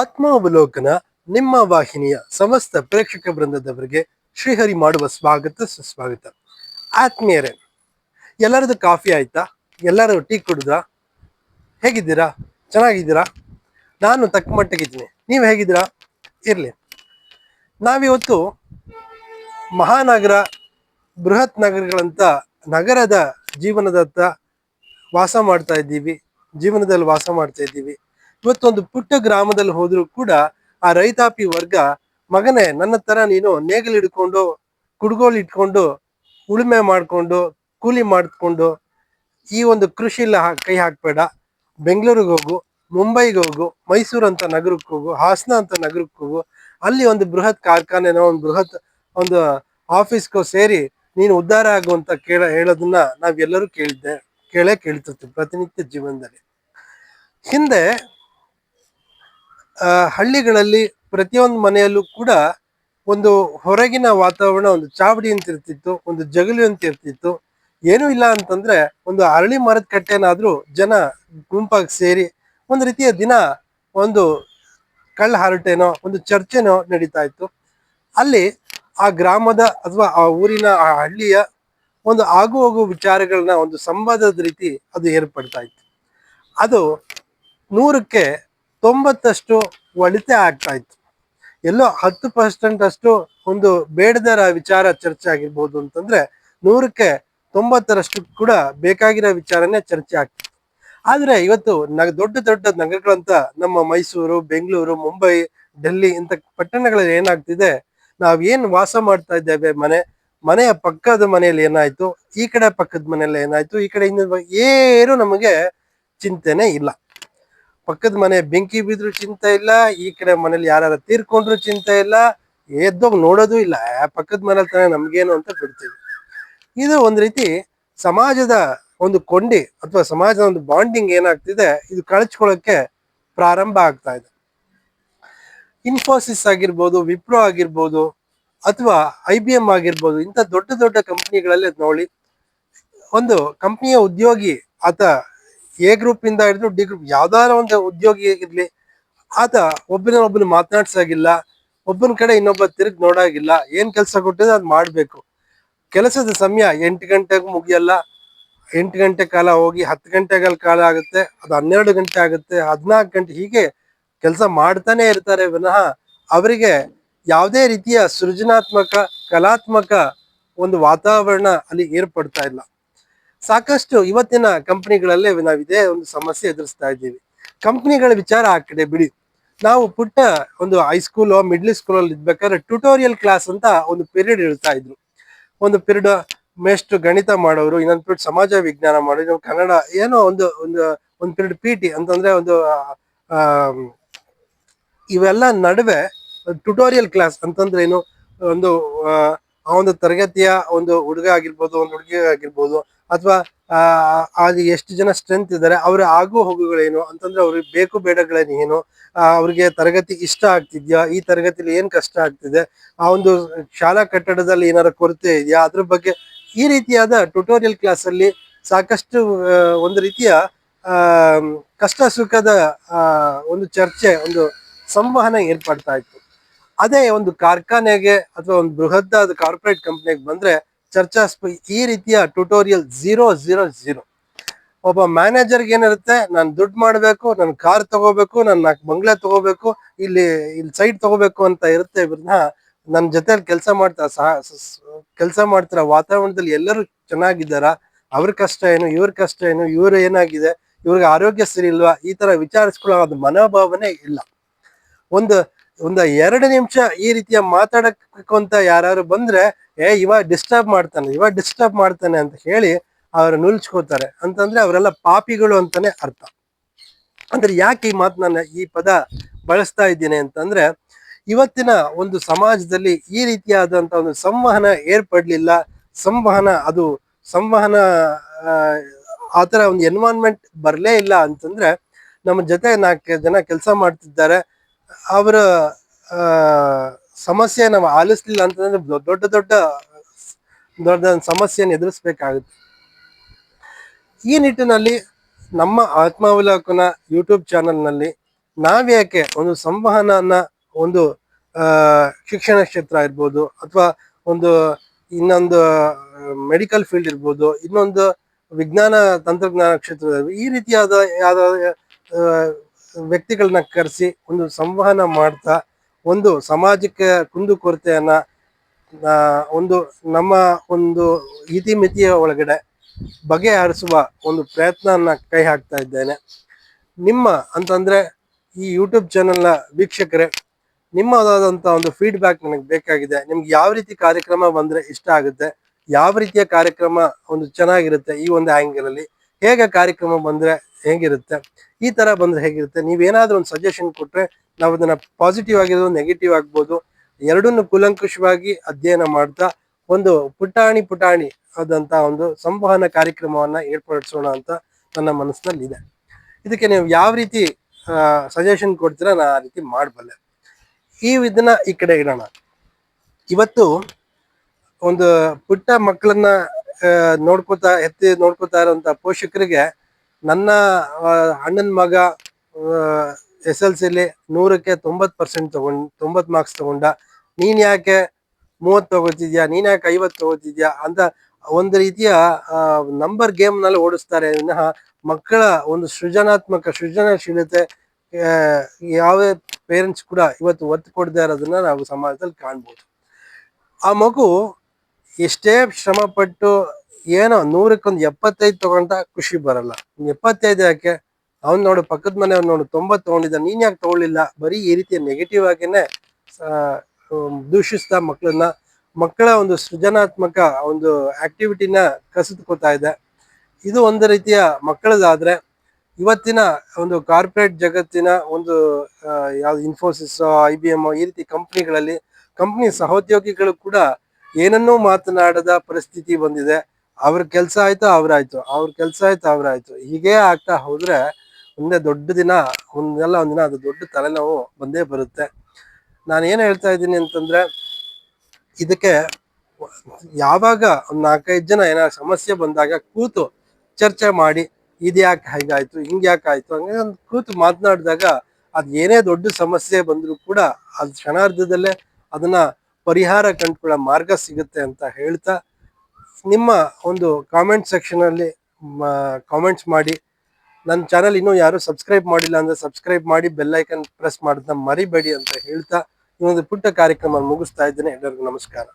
ಆತ್ಮಾವಲೋಕನ ನಿಮ್ಮ ವಾಹಿನಿಯ ಸಮಸ್ತ ಪ್ರೇಕ್ಷಕ ವೃಂದದವರಿಗೆ ಶ್ರೀಹರಿ ಮಾಡುವ ಸ್ವಾಗತ, ಸುಸ್ವಾಗತ. ಆತ್ಮೀಯರೇ ಎಲ್ಲರದು ಕಾಫಿ ಆಯ್ತಾ? ಎಲ್ಲರೂ ಟೀ ಕುಡಿದ್ರಾ ಹೇಗಿದ್ದೀರಾ? ಚೆನ್ನಾಗಿದ್ದೀರಾ? ನಾನು ತಕ್ಕ ಮಟ್ಟಗಿದ್ದೀನಿ ನೀವು ಹೇಗಿದ್ದೀರಾ? ಇರಲಿ. ನಾವಿವತ್ತು ಮಹಾನಗರ, ಬೃಹತ್ ನಗರಗಳಂತ ನಗರದ ಜೀವನದತ್ತ ವಾಸ ಮಾಡ್ತಾ ಇದ್ದೀವಿ. ಜೀವನದಲ್ಲಿ ವಾಸ ಮಾಡ್ತಾ ಇದ್ದೀವಿ. ಇವತ್ತೊಂದು ಪುಟ್ಟ ಗ್ರಾಮದಲ್ಲಿ ಹೋದ್ರೂ ಕೂಡ ಆ ರೈತಾಪಿ ವರ್ಗ, ಮಗನೇ, ನನ್ನ ತರ ನೀನು ನೇಗಿಲು ಹಿಡ್ಕೊಂಡು, ಕುಡ್ಗೋಲ್ ಇಟ್ಕೊಂಡು, ಉಳುಮೆ ಮಾಡ್ಕೊಂಡು, ಕೂಲಿ ಮಾಡಿಕೊಂಡು, ಈ ಒಂದು ಕೃಷಿಲಿ ಹಾ- ಕೈ ಹಾಕ್ಬೇಡ. ಬೆಂಗಳೂರಿಗೆ ಹೋಗು, ಮುಂಬೈಗೆ ಹೋಗು, ಮೈಸೂರು ಅಂತ ನಗರಕ್ಕೆ ಹೋಗು, ಹಾಸನ ಅಂತ ನಗರಕ್ಕೆ ಹೋಗು, ಅಲ್ಲಿ ಒಂದು ಬೃಹತ್ ಕಾರ್ಖಾನೆನೋ, ಒಂದು ಬೃಹತ್, ಒಂದು ಆಫೀಸ್ಗೋ ಸೇರಿ ನೀನು ಉದ್ಧಾರ ಆಗುವಂತ ಕೇಳ, ಹೇಳೋದನ್ನ ನಾವೆಲ್ಲರೂ ಕೇಳಿದ್ದೆ ಕೇಳೇ ಕೇಳ್ತಿರ್ತೀವಿ ಪ್ರತಿನಿತ್ಯ ಜೀವನದಲ್ಲಿ. ಹಿಂದೆ ಹಳ್ಳಿಗಳಲ್ಲಿ ಪ್ರತಿಯೊಂದು ಮನೆಯಲ್ಲೂ ಕೂಡ ಒಂದು ಹೊರಗಿನ ವಾತಾವರಣ, ಒಂದು ಚಾವಡಿ ಅಂತ ಇರ್ತಿತ್ತು, ಒಂದು ಜಗಲಿ ಅಂತ ಇರ್ತಿತ್ತು. ಏನೂ ಇಲ್ಲ ಅಂತಂದ್ರೆ ಒಂದು ಅರಳಿ ಮರದ ಕಟ್ಟೆನಾದ್ರೂ ಜನ ಗುಂಪಾಗಿ ಸೇರಿ ಒಂದು ರೀತಿಯ ದಿನ ಒಂದು ಕಳ್ಳ ಹರಟೆನೋ, ಒಂದು ಚರ್ಚೆನೋ ನಡೀತಾ ಇತ್ತು. ಅಲ್ಲಿ ಆ ಗ್ರಾಮದ ಅಥವಾ ಆ ಊರಿನ, ಆ ಹಳ್ಳಿಯ ಒಂದು ಆಗು ಹೋಗು ವಿಚಾರಗಳನ್ನ ಒಂದು ಸಂವಾದದ ರೀತಿ ಅದು ಏರ್ಪಡ್ತಾ ಇತ್ತು. ಅದು ನೂರಕ್ಕೆ ತೊಂಬತ್ತಷ್ಟು ಒಳಿತೆ ಆಗ್ತಾ ಇತ್ತು ಎಲ್ಲೋ ಹತ್ತು ಪರ್ಸೆಂಟ್ ಅಷ್ಟು ಒಂದು ಬೇಡದರ ವಿಚಾರ ಚರ್ಚೆ ಆಗಿರ್ಬೋದು ಅಂತಂದ್ರೆ ನೂರಕ್ಕೆ ತೊಂಬತ್ತರಷ್ಟು ಕೂಡ ಬೇಕಾಗಿರೋ ವಿಚಾರನೇ ಚರ್ಚೆ ಆಗ್ತಿತ್ತು. ಆದ್ರೆ ಇವತ್ತು ನ ದೊಡ್ಡ ದೊಡ್ಡ ನಗರಗಳಂತ ನಮ್ಮ ಮೈಸೂರು, ಬೆಂಗಳೂರು, ಮುಂಬೈ, ಡೆಲ್ಲಿ ಇಂತ ಪಟ್ಟಣಗಳಲ್ಲಿ ಏನಾಗ್ತಿದೆ, ನಾವ್ ಏನ್ ವಾಸ ಮಾಡ್ತಾ ಇದ್ದೇವೆ, ಮನೆ, ಮನೆಯ ಪಕ್ಕದ ಮನೆಯಲ್ಲಿ ಏನಾಯ್ತು, ಈ ಕಡೆ ಪಕ್ಕದ ಮನೆಯಲ್ಲಿ ಏನಾಯ್ತು, ಈ ಕಡೆ ಇನ್ನೊಂದು ಏನು ನಮಗೆ ಚಿಂತೆನೆ ಇಲ್ಲ. ಪಕ್ಕದ ಮನೆ ಬೆಂಕಿ ಬಿದ್ರು ಚಿಂತೆ ಇಲ್ಲ, ಈ ಕಡೆ ಮನೇಲಿ ಯಾರು ತೀರ್ಕೊಂಡ್ರು ಚಿಂತೆ ಇಲ್ಲ, ಎದ್ದೋಗಿ ನೋಡೋದು ಇಲ್ಲ. ಪಕ್ಕದ ಮನೇಲಿ ತಾನೇ ನಮ್ಗೇನು ಅಂತ ಬಿಡ್ತೀವಿ. ಇದು ಒಂದ್ ರೀತಿ ಸಮಾಜದ ಒಂದು ಕೊಂಡಿ ಅಥವಾ ಸಮಾಜದ ಒಂದು ಬಾಂಡಿಂಗ್ ಏನಾಗ್ತಿದೆ, ಇದು ಕಳಚ್ಕೊಳ್ಳೋಕೆ ಪ್ರಾರಂಭ ಆಗ್ತಾ ಇದೆ. ಇನ್ಫೋಸಿಸ್ ಆಗಿರ್ಬೋದು, ವಿಪ್ರೋ ಆಗಿರ್ಬೋದು, ಅಥವಾ ಐ ಬಿ ಎಂ ಆಗಿರ್ಬೋದು, ಇಂಥ ದೊಡ್ಡ ದೊಡ್ಡ ಕಂಪನಿಗಳಲ್ಲಿ ನೋಡಿ, ಒಂದು ಕಂಪನಿಯ ಉದ್ಯೋಗಿ ಆತ ಎ ಗ್ರೂಪ್ ಇಂದ ಹಿಡಿದು ಡಿ ಗ್ರೂಪ್ ಯಾವ್ದಾರ ಒಂದು ಉದ್ಯೋಗಿ ಇರ್ಲಿ, ಆತ ಒಬ್ಬನ ಒಬ್ಬನ ಮಾತನಾಡ್ಸಾಗಿಲ್ಲ, ಒಬ್ಬನ ಕಡೆ ಇನ್ನೊಬ್ಬ ತಿರುಗಿ ನೋಡಾಗಿಲ್ಲ, ಏನ್ ಕೆಲಸ ಕೊಟ್ಟಿದ್ರೆ ಅದ್ ಮಾಡ್ಬೇಕು. ಕೆಲಸದ ಸಮಯ ಎಂಟು ಗಂಟೆಗೆ ಮುಗಿಯಲ್ಲ, ಎಂಟು ಗಂಟೆ ಕಾಲ ಹೋಗಿ ಹತ್ತು ಗಂಟೆಗಳ ಕಾಲ ಆಗುತ್ತೆ, ಅದು ಹನ್ನೆರಡು ಗಂಟೆ ಆಗುತ್ತೆ ಹದಿನಾಲ್ಕು ಗಂಟೆ ಹೀಗೆ ಕೆಲಸ ಮಾಡ್ತಾನೆ ಇರ್ತಾರೆ ವಿನಃ ಅವರಿಗೆ ಯಾವುದೇ ರೀತಿಯ ಸೃಜನಾತ್ಮಕ, ಕಲಾತ್ಮಕ ಒಂದು ವಾತಾವರಣ ಅಲ್ಲಿ ಏರ್ಪಡ್ತಾ ಇಲ್ಲ. ಸಾಕಷ್ಟು ಇವತ್ತಿನ ಕಂಪನಿಗಳಲ್ಲೇ ನಾವು ಇದೇ ಒಂದು ಸಮಸ್ಯೆ ಎದುರಿಸ್ತಾ ಇದ್ದೀವಿ. ಕಂಪ್ನಿಗಳ ವಿಚಾರ ಆ ಕಡೆ ಬಿಡಿ. ನಾವು ಪುಟ್ಟ ಒಂದು ಹೈಸ್ಕೂಲ್ ಮಿಡ್ಲ್ ಸ್ಕೂಲ್ ಅಲ್ಲಿ ಇದ್ಬೇಕಾದ್ರೆ ಟ್ಯುಟೋರಿಯಲ್ ಕ್ಲಾಸ್ ಅಂತ ಒಂದು ಪೀರಿಯಡ್ ಇರ್ತಾ ಇದ್ರು. ಒಂದು ಪೀರಿಯಡ್ ಮೇಷ್ಟು ಗಣಿತ ಮಾಡೋರು, ಇನ್ನೊಂದು ಪೀರಿಯಡ್ ಸಮಾಜ ವಿಜ್ಞಾನ ಮಾಡೋರು ಕನ್ನಡ ಏನೋ ಒಂದು ಒಂದು ಒಂದು ಪೀರಿಯಡ್ ಪಿ ಟಿ ಅಂತಂದ್ರೆ ಒಂದು ಇವೆಲ್ಲ ನಡುವೆ ಟ್ಯುಟೋರಿಯಲ್ ಕ್ಲಾಸ್ ಅಂತಂದ್ರೆ ಏನು, ಒಂದು ಆ, ಆ ಒಂದು ತರಗತಿಯ ಒಂದು ಹುಡುಗ ಆಗಿರ್ಬೋದು ಒಂದು ಹುಡುಗಿ ಆಗಿರ್ಬೋದು ಅಥವಾ ಅಲ್ಲಿ ಎಷ್ಟು ಜನ ಸ್ಟ್ರೆಂತ್ ಇದ್ದಾರೆ ಅವರ ಆಗು ಹೋಗುಗಳೇನು ಅಂತಂದ್ರೆ ಅವ್ರಿಗೆ ಬೇಕು ಬೇಡಗಳೇನು ಆ, ಅವ್ರಿಗೆ ತರಗತಿ ಇಷ್ಟ ಆಗ್ತಿದ್ಯಾ ಈ ತರಗತಿಲಿ ಏನ್ ಕಷ್ಟ ಆಗ್ತಿದೆ ಆ ಒಂದು ಶಾಲಾ ಕಟ್ಟಡದಲ್ಲಿ ಏನಾರ ಕೊರತೆ ಇದೆಯಾ ಅದ್ರ ಬಗ್ಗೆ ಈ ರೀತಿಯಾದ ಟ್ಯುಟೋರಿಯಲ್ ಕ್ಲಾಸ್ ಅಲ್ಲಿ ಸಾಕಷ್ಟು ಒಂದು ರೀತಿಯ ಆ ಕಷ್ಟ ಸುಖದ ಆ ಒಂದು ಚರ್ಚೆ ಒಂದು ಸಂವಹನ ಏರ್ಪಡ್ತಾ ಇತ್ತು. ಅದೇ ಒಂದು ಕಾರ್ಖಾನೆಗೆ ಅಥವಾ ಒಂದು ಬೃಹತ್ತಾದ ಕಾರ್ಪೊರೇಟ್ ಕಂಪ್ನಿಗೆ ಬಂದ್ರೆ ಚರ್ಚಾ ಈ ರೀತಿಯ ಟ್ಯುಟೋರಿಯಲ್ ಝೀರೋ ಝೀರೋ ಝೀರೋ ಒಬ್ಬ ಮ್ಯಾನೇಜರ್ಗೆ ಏನಿರುತ್ತೆ, ನಾನು ದುಡ್ಡು ಮಾಡಬೇಕು, ನಾನು ಕಾರ್ ತಗೋಬೇಕು, ನಾನು ನಾಲ್ಕು ಬಂಗ್ಲೆ ತಗೋಬೇಕು, ಇಲ್ಲಿ ಇಲ್ಲಿ ಸೈಟ್ ತಗೋಬೇಕು ಅಂತ ಇರುತ್ತೆ ಇವ್ರನ್ನ ನನ್ನ ಜೊತೆಲಿ ಕೆಲಸ ಮಾಡ್ತಾ ಕೆಲಸ ಮಾಡ್ತಾರ ವಾತಾವರಣದಲ್ಲಿ ಎಲ್ಲರೂ ಚೆನ್ನಾಗಿದ್ದಾರ? ಅವ್ರ ಕಷ್ಟ ಏನು? ಇವ್ರ ಕಷ್ಟ ಏನು? ಇವ್ರ ಏನಾಗಿದೆ? ಇವ್ರಿಗೆ ಆರೋಗ್ಯ ಸರಿ ಇಲ್ವಾ? ಈ ತರ ವಿಚಾರಿಸ್ಕೊಳ್ಳೋ ಮನೋಭಾವನೆ ಇಲ್ಲ. ಒಂದು ಒಂದು ಎರಡು ನಿಮಿಷ ಈ ರೀತಿಯ ಮಾತಾಡಕ್ಕಂತ ಯಾರು ಬಂದ್ರೆ, ಏ, ಇವ ಡಿಸ್ಟರ್ಬ್ ಮಾಡ್ತಾನೆ, ಇವ ಡಿಸ್ಟರ್ಬ್ ಮಾಡ್ತಾನೆ ಅಂತ ಹೇಳಿ ಅವ್ರ ನುಲ್ಚ್ಕೋತಾರೆ. ಅಂತಂದ್ರೆ ಅವರೆಲ್ಲ ಪಾಪಿಗಳು ಅಂತಾನೆ ಅರ್ಥ. ಅಂದ್ರೆ ಯಾಕೆ ಈ ಮಾತು ನಾನು ಈ ಪದ ಬಳಸ್ತಾ ಇದ್ದೀನಿ ಅಂತಂದ್ರೆ, ಇವತ್ತಿನ ಒಂದು ಸಮಾಜದಲ್ಲಿ ಈ ರೀತಿಯಾದಂತ ಒಂದು ಸಂವಹನ ಏರ್ಪಡ್ಲಿಲ್ಲ. ಸಂವಹನ, ಅದು ಸಂವಹನ ಆತರ ಒಂದು ಎನ್ವೈರನ್ಮೆಂಟ್ ಬರಲೇ ಇಲ್ಲ ಅಂತಂದ್ರೆ, ನಮ್ಮ ಜೊತೆ ನಾಲ್ಕು ಜನ ಕೆಲಸ ಮಾಡ್ತಿದ್ದಾರೆ. ಅವರ ಸಮಸ್ಯೆ ನಾವು ಆಲಿಸ್ಲಿಲ್ಲ ಅಂತಂದ್ರೆ ದೊಡ್ಡ ದೊಡ್ಡ ದೊಡ್ಡ ಸಮಸ್ಯೆಯನ್ನು ಎದುರಿಸ್ಬೇಕಾಗುತ್ತೆ. ಈ ನಿಟ್ಟಿನಲ್ಲಿ ನಮ್ಮ ಆತ್ಮಾವಲೋಕನ ಯೂಟ್ಯೂಬ್ ಚಾನೆಲ್ನಲ್ಲಿ ನಾವ್ಯಾಕೆ ಒಂದು ಸಂವಹನನ ಒಂದು ಶಿಕ್ಷಣ ಕ್ಷೇತ್ರ ಇರ್ಬೋದು ಅಥವಾ ಒಂದು ಇನ್ನೊಂದು, ಮೆಡಿಕಲ್ ಫೀಲ್ಡ್ ಇರ್ಬೋದು, ಇನ್ನೊಂದು ವಿಜ್ಞಾನ ತಂತ್ರಜ್ಞಾನ ಕ್ಷೇತ್ರ ಈ ರೀತಿಯಾದ ಯಾವ್ದಾವ ವ್ಯಕ್ತಿಗಳನ್ನ ಕರೆಸಿ ಒಂದು ಸಂವಹನ ಮಾಡ್ತಾ, ಒಂದು ಸಮಾಜಕ್ಕೆ ಕುಂದುಕೊರತೆಯನ್ನ ಒಂದು ನಮ್ಮ ಒಂದು ಇತಿಮಿತಿಯ ಒಳಗಡೆ ಬಗೆಹರಿಸುವ ಒಂದು ಪ್ರಯತ್ನನ ಕೈ ಹಾಕ್ತಾ ಇದ್ದೇನೆ. ನಿಮ್ಮ ಅಂತಂದ್ರೆ ಈ ಯೂಟ್ಯೂಬ್ ಚಾನೆಲ್ನ ವೀಕ್ಷಕರೇ ನಿಮ್ಮದಾದಂಥ ಒಂದು ಫೀಡ್ಬ್ಯಾಕ್ ನನಗೆ ಬೇಕಾಗಿದೆ. ನಿಮ್ಗೆ ಯಾವ ರೀತಿ ಕಾರ್ಯಕ್ರಮ ಬಂದ್ರೆ ಇಷ್ಟ ಆಗುತ್ತೆ, ಯಾವ ರೀತಿಯ ಕಾರ್ಯಕ್ರಮ ಒಂದು ಚೆನ್ನಾಗಿರುತ್ತೆ ಈ ಒಂದು ಆಂಗಲ್ ಅಲ್ಲಿ ಹೇಗೆ ಕಾರ್ಯಕ್ರಮ ಬಂದರೆ ಹೇಗಿರುತ್ತೆ, ಈ ಥರ ಬಂದರೆ ಹೇಗಿರುತ್ತೆ, ನೀವೇನಾದರೂ ಒಂದು ಸಜೆಷನ್ ಕೊಟ್ಟರೆ ನಾವು ಅದನ್ನು ಪಾಸಿಟಿವ್ ಆಗಿರ್ಬೋದು ನೆಗೆಟಿವ್ ಆಗ್ಬೋದು, ಎರಡನ್ನು ಕೂಲಂಕುಷವಾಗಿ ಅಧ್ಯಯನ ಮಾಡ್ತಾ ಒಂದು ಪುಟಾಣಿ ಪುಟಾಣಿ ಆದಂಥ ಒಂದು ಸಂವಹನ ಕಾರ್ಯಕ್ರಮವನ್ನು ಏರ್ಪಡಿಸೋಣ ಅಂತ ನನ್ನ ಮನಸ್ಸಿನಲ್ಲಿ ಇದೆ ಇದಕ್ಕೆ ನೀವು ಯಾವ ರೀತಿ ಸಜೆಷನ್ ಕೊಡ್ತೀರಾ ನಾನು ಆ ರೀತಿ ಮಾಡಬಲ್ಲೆ. ಈ ಇದನ್ನ ಈ ಕಡೆ ಇಡೋಣ. ಇವತ್ತು ಒಂದು ಪುಟ್ಟ ಮಕ್ಕಳನ್ನ ನೋಡ್ಕೊತಾ, ಎತ್ತಿ ನೋಡ್ಕೊತಾ ಇರೋಂಥ ಪೋಷಕರಿಗೆ ನನ್ನ ಅಣ್ಣನ ಮಗ ಎಸ್ ಎಲ್ ಸಿಲಿ ನೂರಕ್ಕೆ ತೊಂಬತ್ತು ಪರ್ಸೆಂಟ್ ತೊಗೊಂಡು, ತೊಂಬತ್ತು ಮಾರ್ಕ್ಸ್ ತಗೊಂಡ. ನೀನು ಯಾಕೆ ಮೂವತ್ತು ತಗೋತಿದ್ಯಾ? ನೀನು ಯಾಕೆ ಐವತ್ತು ತಗೋತಿದ್ಯಾ? ಅಂತ ಒಂದು ರೀತಿಯ ನಂಬರ್ ಗೇಮ್ನಲ್ಲಿ ಓಡಿಸ್ತಾರೆ. ವಿನಃ ಮಕ್ಕಳ ಒಂದು ಸೃಜನಾತ್ಮಕ ಸೃಜನಶೀಲತೆ ಯಾವ ಪೇರೆಂಟ್ಸ್ ಕೂಡ ಇವತ್ತು ಒತ್ತು ಕೊಡದೇ ಇರೋದನ್ನ ನಾವು ಸಮಾಜದಲ್ಲಿ ಕಾಣ್ಬೋದು. ಆ ಮಗು ಎಷ್ಟೇ ಶ್ರಮ ಪಟ್ಟು ಏನೋ ನೂರಕ್ಕೊಂದು ಎಪ್ಪತ್ತೈದು ತಗೊಂಡ ಖುಷಿ ಬರಲ್ಲ. ಎಪ್ಪತ್ತೈದು ಯಾಕೆ? ಅವ್ನ್ ನೋಡು, ಪಕ್ಕದ ಮನೆಯವ್ನು ನೋಡು, ತೊಂಬತ್ತು ತಗೊಂಡಿದ್ದ. ನೀನ್ ಯಾಕೆ ತಗೊಳ್ಳಿಲ್ಲ? ಬರೀ ಈ ರೀತಿಯ ನೆಗೆಟಿವ್ ಆಗಿನೇ ದೂಷಿಸ್ತಾ ಮಕ್ಕಳನ್ನ ಮಕ್ಕಳ ಒಂದು ಸೃಜನಾತ್ಮಕ ಒಂದು ಆಕ್ಟಿವಿಟಿನ ಕಸಿದುಕೋತಾ ಇದೆ. ಇದು ಒಂದು ರೀತಿಯ ಮಕ್ಕಳದಾದ್ರೆ, ಇವತ್ತಿನ ಒಂದು ಕಾರ್ಪೊರೇಟ್ ಜಗತ್ತಿನ ಒಂದು ಯಾವ್ದು ಇನ್ಫೋಸಿಸ್ ಐ ಬಿ ಎಂ ಈ ರೀತಿ ಕಂಪ್ನಿಗಳಲ್ಲಿ ಕಂಪ್ನಿ ಸಹೋದ್ಯೋಗಿಗಳು ಕೂಡ ಏನನ್ನೂ ಮಾತನಾಡದ ಪರಿಸ್ಥಿತಿ ಬಂದಿದೆ. ಅವ್ರ ಕೆಲಸ ಆಯ್ತು, ಅವ್ರಾಯ್ತು. ಅವ್ರ ಕೆಲಸ ಆಯ್ತು, ಅವ್ರಾಯ್ತು. ಹೀಗೆ ಆಗ್ತಾ ಹೋದ್ರೆ ಮುಂದೆ ದೊಡ್ಡ ದಿನ, ಒಂದೆಲ್ಲ ಒಂದಿನ, ಅದು ದೊಡ್ಡ ತಲೆನೋವು ಬಂದೇ ಬರುತ್ತೆ. ನಾನು ಏನು ಹೇಳ್ತಾ ಇದ್ದೀನಿ ಅಂತಂದ್ರೆ, ಇದಕ್ಕೆ ಯಾವಾಗ ಒಂದು ನಾಲ್ಕೈದು ಜನ ಏನಾದ್ರು ಸಮಸ್ಯೆ ಬಂದಾಗ ಕೂತು ಚರ್ಚೆ ಮಾಡಿ ಇದ್ಯಾಕೆ ಹೇಗಾಯ್ತು, ಹಿಂಗ್ ಯಾಕೆ ಆಯ್ತು, ಹಂಗೆ ಒಂದ್ ಕೂತು ಮಾತನಾಡಿದಾಗ ಅದು ಏನೇ ದೊಡ್ಡ ಸಮಸ್ಯೆ ಬಂದರೂ ಕೂಡ ಅದು ಕ್ಷಣಾರ್ಧದಲ್ಲೇ ಅದನ್ನ ಪರಿಹಾರ ಕಂಡುಕೊಳ್ಳೋ ಮಾರ್ಗ ಸಿಗುತ್ತೆ ಅಂತ ಹೇಳ್ತಾ ನಿಮ್ಮ ಒಂದು ಕಾಮೆಂಟ್ ಸೆಕ್ಷನಲ್ಲಿ ಕಾಮೆಂಟ್ಸ್ ಮಾಡಿ. ನನ್ನ ಚಾನಲ್ ಇನ್ನೂ ಯಾರು ಸಬ್ಸ್ಕ್ರೈಬ್ ಮಾಡಿಲ್ಲ ಅಂದರೆ ಸಬ್ಸ್ಕ್ರೈಬ್ ಮಾಡಿ ಬೆಲ್ಲೈಕನ್ ಪ್ರೆಸ್ ಮಾಡೋದನ್ನ ಮರಿಬೇಡಿ ಅಂತ ಹೇಳ್ತಾ ಈ ಒಂದು ಪುಟ್ಟ ಕಾರ್ಯಕ್ರಮ ಮುಗಿಸ್ತಾ ಇದ್ದೇನೆ. ಎಲ್ಲರಿಗೂ ನಮಸ್ಕಾರ.